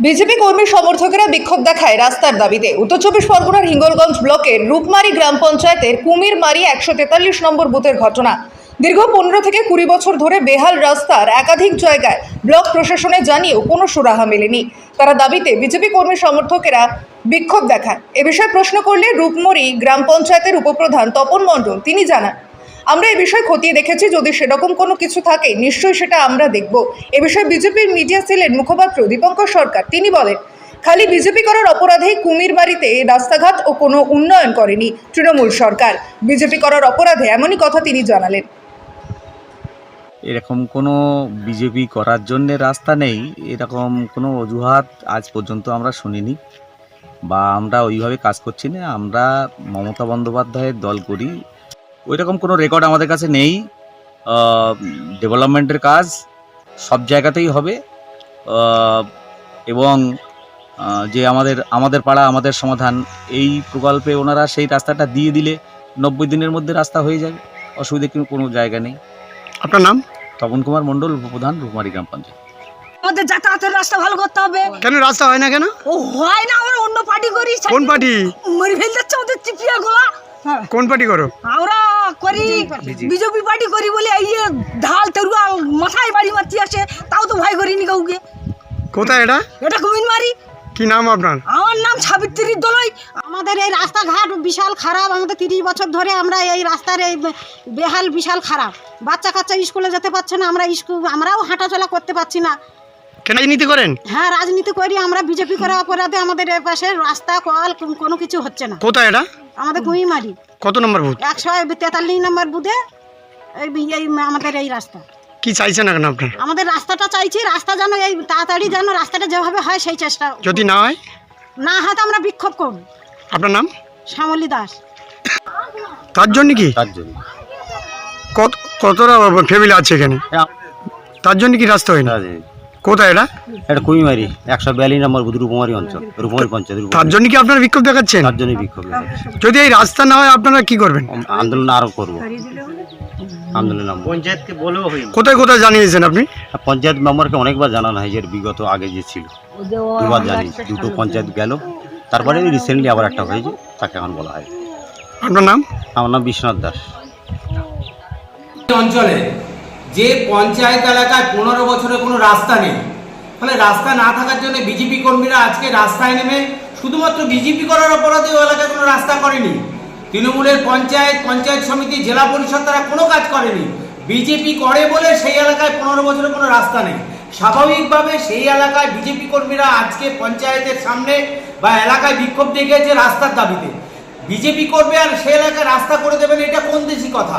BJP কর্মী সমর্থকেরা বিক্ষোভ দেখায় রাস্তার দাবিতে। উত্তর চব্বিশ পরগনার হিঙ্গলগঞ্জ ব্লকের রূপমারি গ্রাম পঞ্চায়েতের কুমিরমারি একশো তেতাল্লিশ নম্বর বুথের ঘটনা। দীর্ঘ পনেরো থেকে কুড়ি বছর ধরে বেহাল রাস্তার একাধিক জায়গায় ব্লক প্রশাসনে জানিয়েও কোনো সুরাহা মেলেনি। তারা দাবিতে বিজেপি কর্মী সমর্থকেরা বিক্ষোভ দেখায়। এ বিষয়ে প্রশ্ন করলে রূপমরি গ্রাম পঞ্চায়েতের উপপ্রধান তপন মণ্ডল, তিনি জানান। আমরা এই বিষয় খতিয়ে দেখেছি, যদি সেরকম কোনো কিছু থাকে, নিশ্চয়ই সেটা আমরা দেখব। এ বিষয়ে বিজেপির মিডিয়া সেলের মুখপাত্র দীপঙ্কর সরকার, তিনি বলেন, খালি বিজেপি করার অপরাধে অপরাধেই কুমিরবাড়িতে রাস্তাঘাট ও কোনো উন্নয়ন করেনি তৃণমূল সরকার। বিজেপি করার অপরাধে এমনই কথা তিনি জানালেন। এরকম কোনো বিজেপি করার জন্য রাস্তা নেই, এরকম কোনো অজুহাত আজ পর্যন্ত আমরা শুনিনি বা আমরা ওইভাবে কাজ করছি না। আমরা মমতা বন্দ্যোপাধ্যায়ের দল করি ওই রকম কোনো রেকর্ড আমাদের কাছে নেই। ডেভেলপমেন্টের কাজ সব জায়গাতেই হবে। এবং যে আমাদের আমাদের পাড়া আমাদের সমাধান এই প্রকল্পে ওনারা সেই রাস্তাটা দিয়ে দিলে নব্বই দিনের মধ্যে রাস্তা হয়ে যাবে। অসুবিধে কিন্তু কোনো জায়গা নেই। আপনার নাম? তপন কুমার মণ্ডল উপপ্রধান রূপমারি গ্রাম পঞ্চায়েত। আমাদের যাতায়াতের রাস্তা ভালো করতে হবে। কেন রাস্তা হয় না কেন? ও হয় না আমরা অন্য পার্টি করি কোন পার্টি মরি ফেল যাচ্ছে আমাদের চিপিয়া গোলা কোন পার্টি করো? আমরা করি বিজেপি পার্টি করি বলে এই ঢাল তেরুয়া মাথায় বাড়ি মারতে আসে তাও তো ভয় করিনি কাউকে। কোথায় এটা? এটা কুমিন মারি কি নাম আপনার? আমার নাম সাবিত্রী দলই। আমাদের এই রাস্তাঘাট বিশাল খারাপ আমাদের তিরিশ বছর ধরে আমরা এই রাস্তার এই বেহাল বিশাল খারাপ। বাচ্চা কাচ্চা স্কুলে যেতে পারছে না আমরা স্কুল আমরাও হাঁটাচলা করতে পারছি না। রাজনীতি করেন? হ্যাঁ রাজনীতি করি আমরা বিজেপি করার অপরাধে আমাদের এ পাশে রাস্তা কল কোন- কোনো কিছু হচ্ছে না। কোথায় এটা? আমাদের কুমিমারি কত নম্বর বুথ? একশো তেতাল্লিশ নম্বর বুথে এই এই আমাদের এই রাস্তা। কি চাইছেন এখন আপনার আমাদের রাস্তাটা চাইছি রাস্তা যেন এই তাড়াতাড়ি যেন রাস্তাটা যেভাবে হয় সেই চেষ্টা যদি না হয়? না হয় তো আমরা বিক্ষোভ করব। আপনার নাম? শ্যামলী দাস। তার জন্য কি? তার জন্য। কত কতটা ফ্যামিলি আছে এখানে? তার জন্য কি রাস্তা হয় না কোথায় এটা? এটা কুমিমারি একশো বিয়াল্লিশ নম্বর রূপমারি অঞ্চল রূপমারি পঞ্চায়েত রূপমারি। তার জন্য কি আপনারা বিক্ষোভ দেখাচ্ছেন? তার জন্যই বিক্ষোভ দেখাচ্ছি। যদি এই রাস্তা না হয় আপনারা কি করবেন? আন্দোলন আরও করব। আন্দোলন। কোথায় কোথায় জানিয়েছেন আপনি? পঞ্চায়েত মেম্বারকে অনেকবার জানানো হয় যে এর বিগত আগে যে ছিল। দুবার জানি দুটো পঞ্চায়েত গেল। তারপরে রিসেন্টলি আবার একটা হয়েছে তাকে এখন বলা হয়। আপনার নাম? আমার নাম বিশ্বনাথ দাস। অঞ্চলে যে পঞ্চায়েত এলাকায় পনেরো বছরে কোনো রাস্তা নেই। ফলে রাস্তা না থাকার জন্য বিজেপি কর্মীরা আজকে রাস্তায় নেমে শুধুমাত্র বিজেপি করার অপরাধে ওই এলাকায় কোনো রাস্তা করেনি। তৃণমূলের পঞ্চায়েত পঞ্চায়েত সমিতি, জেলা পরিষদ তারা কোনো কাজ করেনি। বিজেপি করে বলে সেই এলাকায় পনেরো বছরে কোনো রাস্তা নেই। স্বাভাবিকভাবে সেই এলাকায় বিজেপি কর্মীরা আজকে পঞ্চায়েতের সামনে বা এলাকায় বিক্ষোভ দেখিয়েছে রাস্তার দাবিতে। বিজেপি করবে আর সেই এলাকায় রাস্তা করে দেবেন, এটা কোন দেশি কথা?